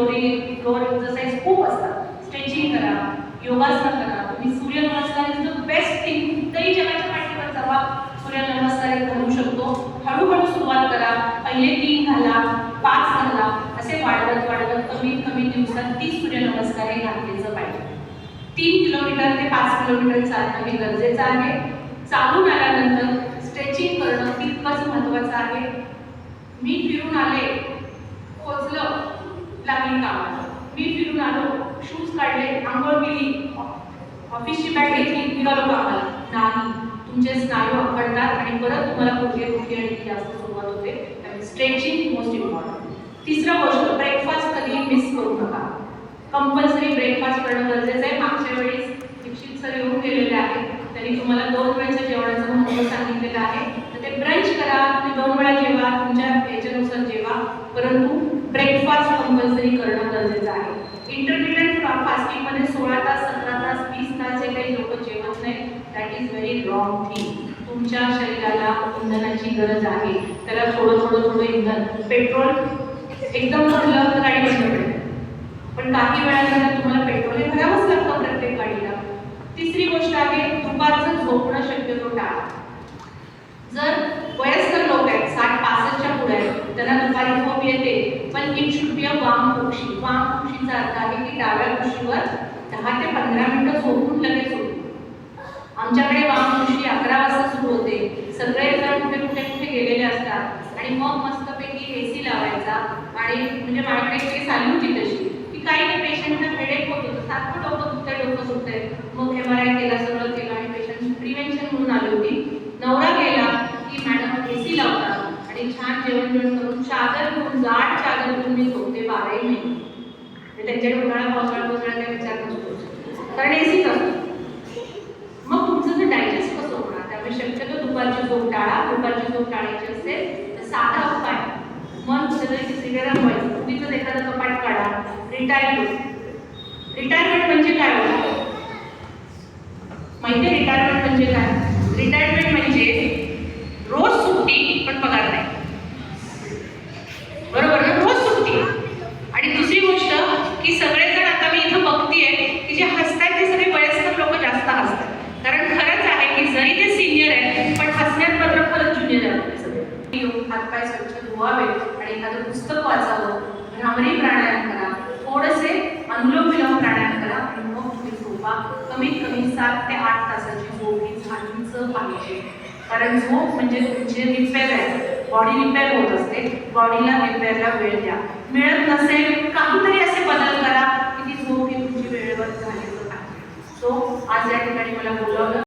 Flori floor exercise खूप असतात. Stretching करा योगासन करा. तुम्ही suryanamaskar is the best thing कुठल्याही जगाच्या पाठीवर जावा. सूर्यनमस्कार एक घालू शकतो. हळूहळू सुरुवात करा. पहिले तीन घाला पाच घाला. असे वाढवत वाढवत कमीत कमी दिवसात तीस सूर्यनमस्कार हे घातलेचं पाहिजे. तीन किलोमीटर ते पाच किलोमीटर चालणं हे गरजेचं आहे. चालून आल्यानंतर स्ट्रेचिंग करणं तितकंच महत्त्वाचं आहे. मी फिरून आले. चांगली कामाला मी फिरून आलो. शूज काढले आंघोळ केली. ऑफिसची बॅग घेतली निघालो कामाला. नाही तुमचे स्नायू आखडतात आणि परत तुम्हाला कुठे कुठे आणि जास्त सुरुवात होते. त्यामुळे स्ट्रेचिंग मोस्ट इम्पॉर्टंट तिसरं गोष्ट ब्रेकफास्ट कधीही मिस करू नका. कंपल्सरी ब्रेकफास्ट करणं गरजेचं आहे. मागच्या वेळेस दीक्षित सर येऊन गेलेले आहेत. त्यांनी तुम्हाला दोन वेळेच्या जेवणाचं महत्त्व सांगितलेलं आहे तर ते ब्रंच करा तुम्ही दोन वेळा जेवा तुमच्या याच्यानुसार जेवा परंतु ब्रेकफास्ट कंपल्सरी करणं गरजेचं आहे. इंटरमिडियंट फास्टिंगमध्ये सोळा तास सतरा तास वीस तास जे काही लोक जेवत नाही that is very wrong thing तुमच्या शरीराला इंधनाची गरज आहे. त्याला थोडं थोडं थोडं इंधन. पेट्रोल एकदम भरलं तर गाडी बंद पडेल. पण काही वेळानंतर तुम्हाला पेट्रोल हे भरावंच लागतं प्रत्येक गाडीला. तिसरी गोष्ट आहे दुपारचं झोपणं शक्यतो टाळा. जर वयस लोक आहेत साठ पासष्टच्या पुढे आहेत त्यांना दुपारी झोप येते. पण इट शुड बी अ वाम कुक्षी वाम कुक्षीचा अर्थ आहे की डाव्या कुशीवर दहा ते पंधरा मिनिटं झोपून लगेच होतो आमच्याकडे वामकुशी अकरा वाजता सुरू होते. सगळे जण कुठे कुठे कुठे गेलेले असतात. आणि मग मस्तपैकी ए सी लावायचा. आणि म्हणजे माझ्याकडे एक केस होती तशी. की काही पेशंटला हेडेक होत होतं. सारखं डोकं दुखतंय डोकं सुटतंय मग एम आर आय केला सगळं केलं आणि पेशंट प्रिव्हेन्शन म्हणून आली होती नवरा गेला की मॅडम ए सी लावतात आणि छान जेवण करून चादर घेऊन जाड चादर घेऊन मी झोपते बाराही महिने. त्यांच्याकडे उन्हाळा पावसाळा पावसाळा काही विचार नसतो. कारण ए असतो मग तुमचं जे डायजेस्ट कसं होणार? त्यामुळे शक्यतो दुपारची झोप टाळा. दुपारची झोप टाळायची असेल तर साधा उपाय. मन कुठेतरी सिगरेट रमवायचं तुम्हीच एखादा कपाट काढा. रिटायरमेंट रिटायरमेंट म्हणजे काय होतं माहिती रिटायरमेंट म्हणजे काय? रिटायरमेंट म्हणजे रोज सुट्टी पण पगार नाही बरोबर ना रोज सुट्टी आणि दुसरी गोष्ट की सगळेजण आता मी इथं बघतीये की जे हसतायत ते सगळे वयस्कर लोक जास्त हसतात कारण खरंच आहे की जरी ते सिनियर आहे पण हसण्यात मात्र खरंच ज्युनियर आहे सगळे हातपाय स्वच्छ धुवावे आणि एखादं पुस्तक वाचावं भ्रामरी प्राणायाम करा थोडेसे अनुलोम विलोम प्राणायाम करा आणि मग तुम्ही झोपा. कमीत कमी सात ते आठ तासाची झोप ही झालीच पाहिजे. कारण झोप म्हणजे तुमचे रिपेअर आहे. बॉडी रिपेअर होत असते. बॉडीला रिपेअरला वेळ द्या. मिळत नसेल काहीतरी असे बदल करा की ती झोप ही तुमची वेळेवर झाली सो आज या ठिकाणी मला बोलवलं.